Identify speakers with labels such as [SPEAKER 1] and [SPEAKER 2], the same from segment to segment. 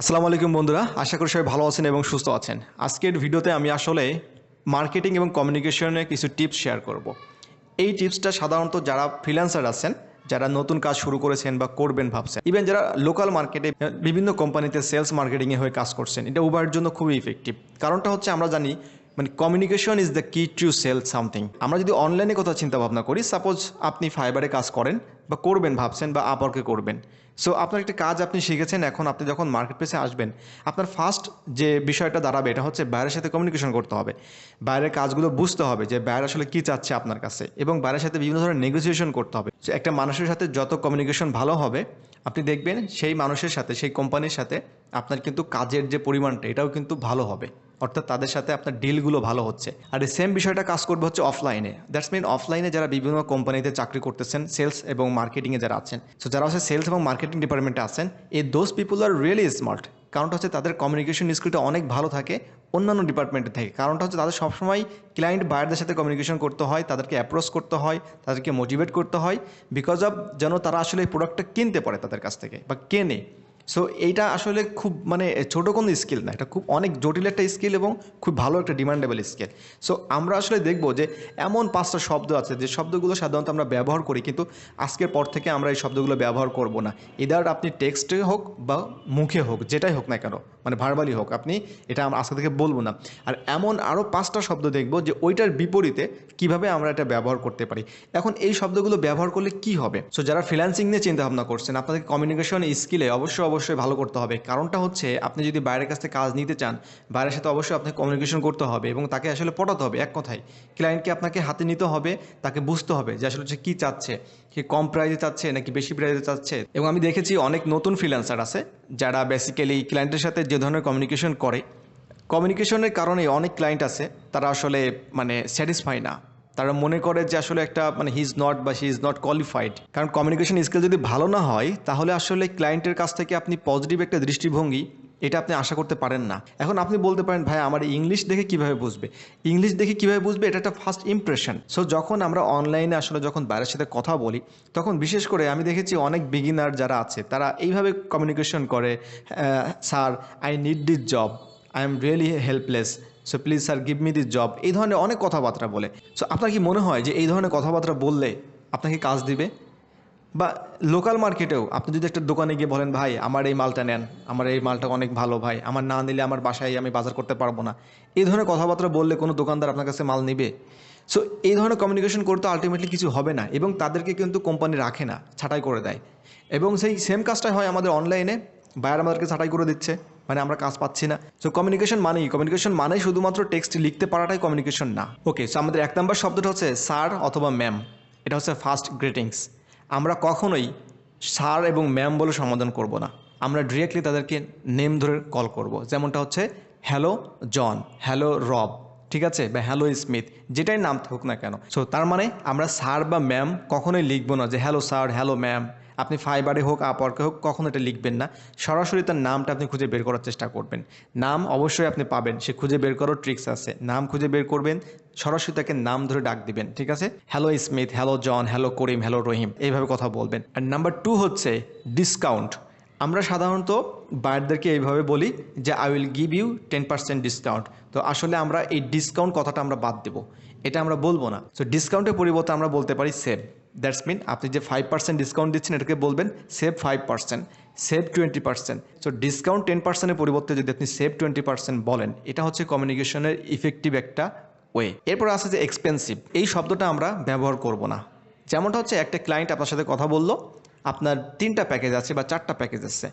[SPEAKER 1] আসসালামু আলাইকুম বন্ধুরা, আশা করি সবাই ভালো আছেন এবং সুস্থ আছেন। আজকের ভিডিওতে আমি আসলে মার্কেটিং এবং কমিউনিকেশনের কিছু টিপস শেয়ার করব। এই টিপসটা সাধারণত যারা ফ্রিল্যান্সার আছেন, যারা নতুন কাজ শুরু করেছেন বা করবেন ভাবছেন ইভেন যারা লোকাল মার্কেটে বিভিন্ন কোম্পানিতে সেলস মার্কেটিংয়ে হয়ে কাজ করছেন, এটা উভয়ের জন্য খুবই ইফেক্টিভ কারণটা হচ্ছে আমরা জানি মানে communication is the key to sell something আমরা যদি অনলাইনে কথা চিন্তা ভাবনা করি সাপোজ আপনি ফাইবারে কাজ করেন বা করবেন, ভাবছেন বা আপরকে করবেন। সো আপনার একটা কাজ আপনি শিখেছেন, এখন আপনি যখন মার্কেট প্লেসে আসবেন, আপনার ফার্স্ট যে বিষয়টা দাঁড়াবে, এটা হচ্ছে বাইরের সাথে কমিউনিকেশন করতে হবে। বাইরের কাজগুলো বুঝতে হবে যে বাইরে আসলে কী চাচ্ছে আপনার কাছে এবং বাইরের সাথে বিভিন্ন ধরনের নেগোসিয়েশন করতে হবে। একটা মানুষের সাথে যত কমিউনিকেশন ভালো হবে, আপনি দেখবেন সেই মানুষের সাথে, সেই কোম্পানির সাথে আপনার কিন্তু কাজের যে পরিমাণটা, এটাও কিন্তু ভালো হবে। অর্থাৎ তাদের সাথে আপনার ডিলগুলো ভালো হচ্ছে। আর এই সেম বিষয়টা কাজ করবে হচ্ছে অফলাইনে দ্যাটস মিন অফলাইনে যারা বিভিন্ন কোম্পানিতে চাকরি করতেছেন সেলস এবং মার্কেটিংয়ে যারা আছেন। সো যারা হচ্ছে সেলস এবং মার্কেটিং ডিপার্টমেন্টে আছেন, এই those people are really smart কারণটা হচ্ছে তাদের কমিউনিকেশন স্কিলটা অনেক ভালো থাকে অন্যান্য ডিপার্টমেন্টে থেকে। কারণটা হচ্ছে তাদের সবসময় ক্লায়েন্ট বায়ারদের সাথে কমিউনিকেশন করতে হয়, তাদেরকে অ্যাপ্রোচ করতে হয়, তাদেরকে মোটিভেট করতে হয় বিকজ অফ যেন তারা আসলে এই প্রোডাক্টটা কিনতে পারে তাদের কাছ থেকে বা কেনে। সো এইটা আসলে খুব মানে ছোটো কোনো স্কিল না। এটা খুব অনেক জটিল একটা স্কিল এবং খুব ভালো একটা ডিমান্ডেবল স্কিল সো আমরা আসলে দেখব যে, এমন পাঁচটা শব্দ আছে যে শব্দগুলো সাধারণত আমরা ব্যবহার করি, কিন্তু আজকের পর থেকে আমরা এই শব্দগুলো ব্যবহার করব না। ইদার আপনি টেক্সটে হোক বা মুখে হোক, যেটাই হোক না কেন মানে ভার্বালি হোক, আপনি এটা আমরা আজকে থেকে বলব না। আর এমন আরও পাঁচটা শব্দ দেখব যে, ওইটার বিপরীতে কীভাবে আমরা এটা ব্যবহার করতে পারি। এখন এই শব্দগুলো ব্যবহার করলে কি হবে? সো যারা ফ্রিল্যান্সিং নিয়ে চিন্তা ভাবনা করছেন, আপনাদের কমিউনিকেশন স্কিলে অবশ্যই অবশ্যই ভালো করতে হবে। কারণটা হচ্ছে, আপনি যদি বাইরের কাছ থেকে কাজ নিতে চান, বাইরের সাথে অবশ্যই আপনাকে কমিউনিকেশন করতে হবে এবং তাকে আসলে পটাতে হবে এক কথায়। ক্লায়েন্টকে আপনাকে হাতে নিতে হবে, তাকে বুঝতে হবে যে আসলে সে কী চাচ্ছে। সে কম প্রাইজে চাচ্ছে নাকি বেশি প্রাইজে চাচ্ছে? এবং আমি দেখেছি অনেক নতুন ফ্রিল্যান্সার আছে, যারা বেসিক্যালি ক্লায়েন্টের সাথে যে ধরনের কমিউনিকেশন করে। কমিউনিকেশনের কারণে অনেক ক্লায়েন্ট আছে, তারা আসলে মানে স্যাটিসফাই না। তারা মনে করে যে আসলে একটা মানে হি ইজ নট বা হি ইজ নট কোয়ালিফাইড কারণ কমিউনিকেশন স্কিল যদি ভালো না হয়, তাহলে আসলে ক্লায়েন্টের কাছ থেকে আপনি পজিটিভ একটা দৃষ্টিভঙ্গি, এটা আপনি আশা করতে পারেন না। এখন আপনি বলতে পারেন, ভাই, আমার ইংলিশ দেখে কীভাবে বুঝবে? ইংলিশ দেখে কীভাবে বুঝবে, এটা একটা ফার্স্ট ইমপ্রেশন সো যখন আমরা অনলাইনে আসলে যখন বাইরের সাথে কথা বলি, তখন বিশেষ করে আমি দেখেছি অনেক বিগিনার যারা আছে, তারা এইভাবে কমিউনিকেশন করে sir I need this job I am really helpless so please sir give me this job এই ধরনের অনেক কথাবার্তা বলে। সো আপনার কি মনে হয় যে এই ধরনের কথাবার্তা বললে আপনাকে কাজ দিবে? বা লোকাল মার্কেটেও আপনি যদি একটা দোকানে গিয়ে বলেন, ভাই, আমার এই মালটা নেন, আমার এই মালটা অনেক ভালো, ভাই, আমার না নিলে আমার বাসায় আমি বাজার করতে পারব না। এই ধরনের কথাবার্তা বললে কোনো দোকানদার আপনার কাছে মাল নিবে? সো এই ধরনের কমিউনিকেশন করতে আলটিমেটলি কিছু হবে না এবং তাদেরকে কিন্তু কোম্পানি রাখে না, ছাঁটাই করে দেয়। এবং সেই সেম কাজটাই হয় আমাদের অনলাইনে বায়ার আমাদেরকে ছাঁটাই করে দিচ্ছে। মানে আমরা কাজ পাচ্ছি না। সো কমিউনিকেশন মানেই কমিউনিকেশন মানেই শুধুমাত্র টেক্সট লিখতে পারাটাই কমিউনিকেশন না। ওকে সো আমাদের এক নম্বর শব্দটা হচ্ছে স্যার অথবা ম্যাম। এটা হচ্ছে ফার্স্ট গ্রিটিংস আমরা কখনোই স্যার এবং ম্যাম বলে সম্বোধন করব না। আমরা ডিরেক্টলি তাদেরকে নেম ধরে কল করব। যেমনটা হচ্ছে হ্যালো জন হ্যালো রব ঠিক আছে? বা হ্যালো স্মিথ যেটাই নাম থাকুক না কেন। সো তার মানে আমরা স্যার বা ম্যাম কখনোই লিখব না যে হ্যালো স্যার হ্যালো ম্যাম আপনি ফাইবারে হোক আপরকে হোক, কখনো এটা লিখবেন না। সরাসরি তার নামটা আপনি খুঁজে বের করার চেষ্টা করবেন। নাম অবশ্যই আপনি পাবেন। সে খুঁজে বের করার ট্রিক্স আছে। নাম খুঁজে বের করবেন, সরাসরি তাকে নাম ধরে ডাক দিবেন, ঠিক আছে? Hello Smith hello John hello Karim hello Rahim এইভাবে কথা বলবেন। আর নাম্বার টু হচ্ছে ডিসকাউন্ট আমরা সাধারণত বায়ারদেরকে এইভাবে বলি যে I will give you ten percent discount তো আসলে আমরা এই ডিসকাউন্ট কথাটা আমরা বাদ দেবো। এটা আমরা বলব না। তো ডিসকাউন্টের পরিবর্তে আমরা বলতে পারি সেভ দ্যাটস মিন আপনি যে ফাইভ পার্সেন্ট ডিসকাউন্ট দিচ্ছেন, এটাকে বলবেন save five percent save twenty percent so discount ten পার্সেন্টের পরিবর্তে যদি আপনি সেভ টোয়েন্টি পার্সেন্ট বলেন, এটা হচ্ছে কমিউনিকেশনের ইফেক্টিভ একটা ওয়ে এরপর আছে যে এক্সপেন্সিভ এই শব্দটা আমরা ব্যবহার করব না। যেমনটা হচ্ছে একটা ক্লায়েন্ট আপনার সাথে কথা বলল, আপনার তিনটা প্যাকেজ আছে বা চারটা প্যাকেজ আছে।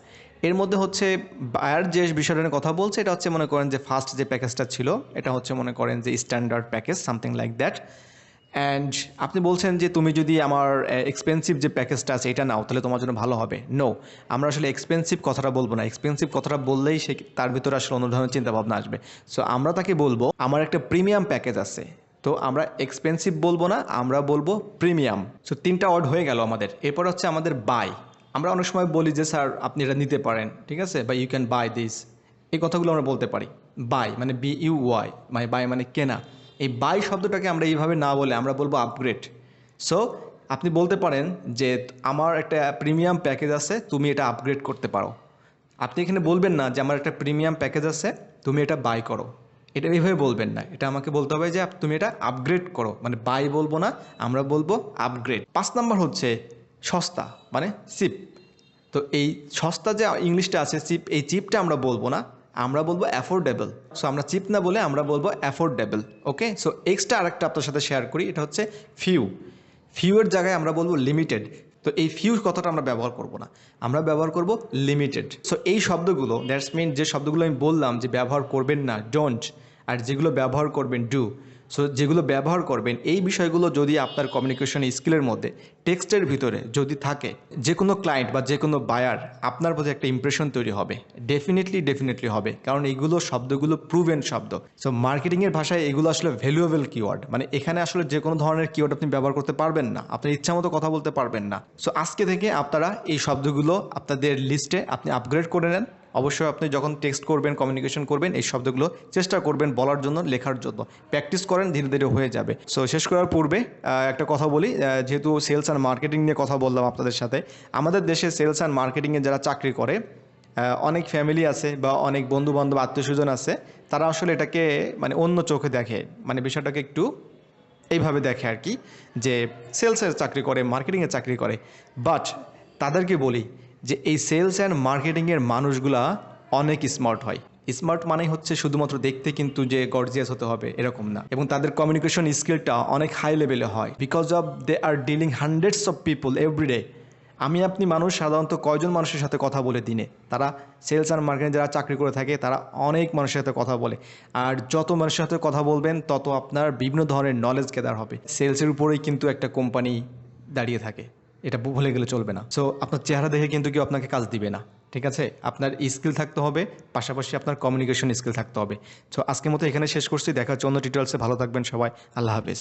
[SPEAKER 1] এর মধ্যে হচ্ছে বায়ার যে বিষয়টা নিয়ে কথা বলছে, এটা হচ্ছে মনে করেন যে ফার্স্ট যে প্যাকেজটা ছিল, এটা হচ্ছে মনে করেন যে standard package something like that and আপনি বলছেন যে তুমি যদি আমার এক্সপেন্সিভ যে প্যাকেজটা আছে, এটা নাও, তাহলে তোমার জন্য ভালো হবে। নো আমরা আসলে এক্সপেন্সিভ কথাটা বলব না। এক্সপেন্সিভ কথাটা বললেই সে তার ভিতরে আসলে অন্য ধরনের চিন্তাভাবনা আসবে। সো আমরা তাকে বলব, আমার একটা প্রিমিয়াম প্যাকেজ আছে। তো আমরা এক্সপেন্সিভ বলব না, আমরা বলব প্রিমিয়াম সো তিনটা ওয়ার্ড হয়ে গেল আমাদের। এরপর হচ্ছে আমাদের বাই আমরা অনেক সময় বলি যে, স্যার, আপনি এটা নিতে পারেন। ঠিক আছে? বা ইউ ক্যান বাই দিস এই কথাগুলো আমরা বলতে পারি। বাই মানে বি ইউ ওয়াই মানে বাই মানে কেনা। এই বাই শব্দটাকে আমরা এইভাবে না বলে আমরা বলব আপগ্রেড সো আপনি বলতে পারেন যে আমার একটা প্রিমিয়াম প্যাকেজ আছে, তুমি এটা আপগ্রেড করতে পারো। আপনি এখানে বলবেন না যে আমার একটা প্রিমিয়াম প্যাকেজ আছে, তুমি এটা বাই করো। এটা এইভাবে বলবেন না। এটা আমাকে বলতে হবে যে তুমি এটা আপগ্রেড করো। মানে বাই বলব না, আমরা বলব আপগ্রেড পাঁচ নাম্বার হচ্ছে সস্তা মানে চিপ তো এই সস্তা যে ইংলিশটা আছে চিপ এই চিপটা আমরা বলব না। আমরা বলব অ্যাফোর্ডেবল সো আমরা চিপ না বলে আমরা বলব অ্যাফোর্ডেবল ওকে সো এক্সট্রা আরেকটা আপনার সাথে শেয়ার করি, এটা হচ্ছে ফিউ ফিউয়ের জায়গায় আমরা বলব লিমিটেড তো এই ফিউ কথাটা আমরা ব্যবহার করব না। আমরা ব্যবহার করব লিমিটেড সো এই শব্দগুলো দ্যাটস মিন যে শব্দগুলো আমি বললাম যে ব্যবহার করবেন না ডোন্ট আর যেগুলো ব্যবহার করবেন ডু সো যেগুলো ব্যবহার করবেন, এই বিষয়গুলো যদি আপনার কমিউনিকেশন স্কিলের মধ্যে টেক্সটের ভিতরে যদি থাকে যে কোনো ক্লায়েন্ট বা যে কোনো বায়ার আপনার প্রতি একটা ইমপ্রেশন তৈরি হবে ডেফিনেটলি ডেফিনেটলি হবে, কারণ এইগুলো শব্দগুলো প্রুভেন শব্দ। সো মার্কেটিংয়ের ভাষায় এগুলো আসলে ভ্যালুয়েবল কিওয়ার্ড মানে এখানে আসলে যে কোনো ধরনের কিওয়ার্ড আপনি ব্যবহার করতে পারবেন না, আপনার ইচ্ছা মতো কথা বলতে পারবেন না। সো আজকে থেকে আপনারা এই শব্দগুলো আপনাদের লিস্টে আপনি আপগ্রেড করে নেন অবশ্যই আপনি যখন টেক্সট করবেন কমিউনিকেশন করবেন, এই শব্দগুলো চেষ্টা করবেন বলার জন্য, লেখার জন্য। প্র্যাকটিস করেন, ধীরে ধীরে হয়ে যাবে। সো শেষ করার পূর্বে একটা কথা বলি যেহেতু সেলস অ্যান্ড মার্কেটিং নিয়ে কথা বললাম আপনাদের সাথে, আমাদের দেশে সেলস অ্যান্ড মার্কেটিংয়ে যারা চাকরি করে অনেক ফ্যামিলি আছে বা অনেক বন্ধু বান্ধব আত্মীয় স্বজন আছে, তারা আসলে এটাকে মানে অন্য চোখে দেখে মানে বিষয়টাকে একটু এইভাবে দেখে আর কি, যে সেলসের চাকরি করে মার্কেটিংয়ের চাকরি করে। বাট তাদেরকে বলি যে এই সেলস অ্যান্ড মার্কেটিংয়ের মানুষগুলা অনেক স্মার্ট হয়। স্মার্ট মানেই হচ্ছে শুধুমাত্র দেখতে কিন্তু যে গর্জিয়াস হতে হবে, এরকম না। এবং তাদের কমিউনিকেশন স্কিলটা অনেক হাই লেভেলে হয়। Because of they are dealing hundreds of people everyday আমি আপনি মানুষ, সাধারণত কয়জন মানুষের সাথে কথা বলে দিনে? তারা সেলস অ্যান্ড মার্কেটিং যারা চাকরি করে থাকে, তারা অনেক মানুষের সাথে কথা বলে। আর যত মানুষের সাথে কথা বলবেন, তত আপনার বিভিন্ন ধরনের নলেজ গেদার হবে। সেলসের উপরেই কিন্তু একটা কোম্পানি দাঁড়িয়ে থাকে। এটা ভুলে গেলে চলবে না। সো আপনার চেহারা দেখে কিন্তু কেউ আপনাকে কাজ দিবে না, ঠিক আছে? আপনার স্কিল থাকতে হবে, পাশাপাশি আপনার কমিউনিকেশন স্কিল থাকতে হবে। সো আজকের মতো এখানে শেষ করছি, দেখা অন্য টিউটোরিয়ালসে ভালো থাকবেন সবাই, আল্লাহ হাফেজ।